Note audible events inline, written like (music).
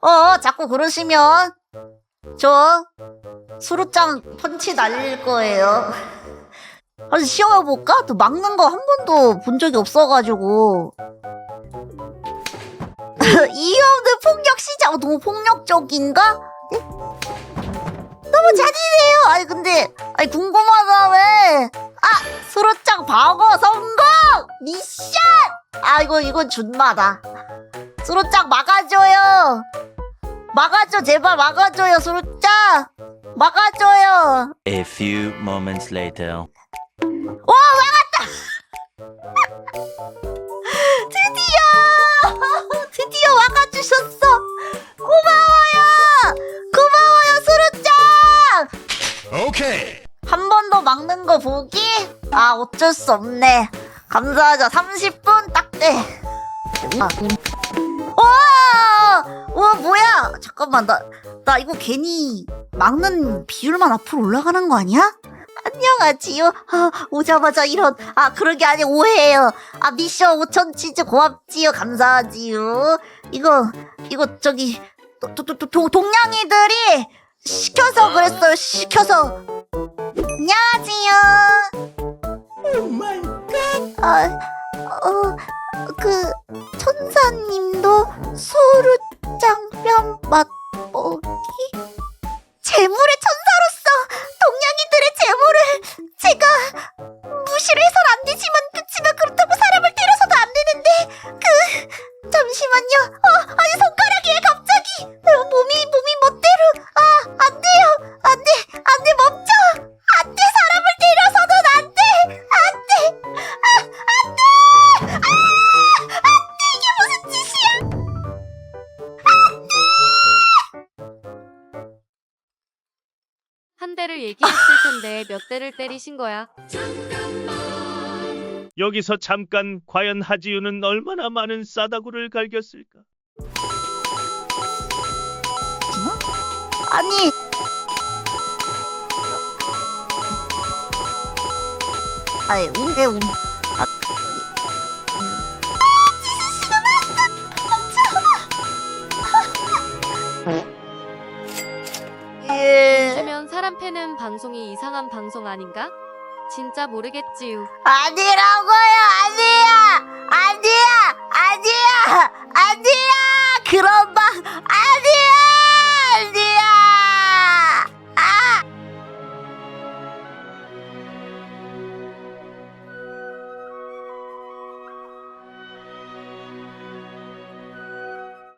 어, 자꾸 그러시면 저 수루짱 펀치 날릴 거예요. (laughs) 아니 시험해볼까? 또 막는 거 한 번도 본 적이 없어가지고 (laughs) 이 없는 폭력 시작 어, 너무 폭력적인가? 네? 너무 잔인해요. 아니 근데 아니 궁금하다 왜? 아 수루짱 방어 성공 미션. 아 이거 이건 준마다. 수루짱 막아줘요. 막아줘 제발 막아줘요 수루짱 막아줘요. A few moments later. 와 막았다. (laughs) 드디어 (laughs) 드디어 막아주셨어. 고마워요. 고마워요 수루짱. 오케이. 한번 더 막는 거 보기? 아 어쩔 수 없네. 감사하죠. 30분 딱 돼. 잠깐만 나 나 이거 괜히 막는 비율만 앞으로 올라가는 거 아니야? 안녕하지요. 아, 오자마자 이런 아 그런 게 아니 오해예요. 아 미션 5천 치즈 고맙지요. 감사하지요. 이거 이거 저기 도, 도, 도, 도, 동양이들이 시켜서 그랬어요. 시켜서. 안녕하세요. 아, 어, 그 천사님도 소루짱 뺨 맛보기 Леворуч 한 대를 얘기했을 텐데 몇 대를 때리신 거야? 여기서 잠깐 과연 하지유는 얼마나 많은 싸다구를 갈겼을까? 아니 아니 운데 운 아, 사람 패는 방송이 이상한 방송 아닌가? 진짜 모르겠지요. 아니라고요 아니야 아니야 아니야 아니야 그런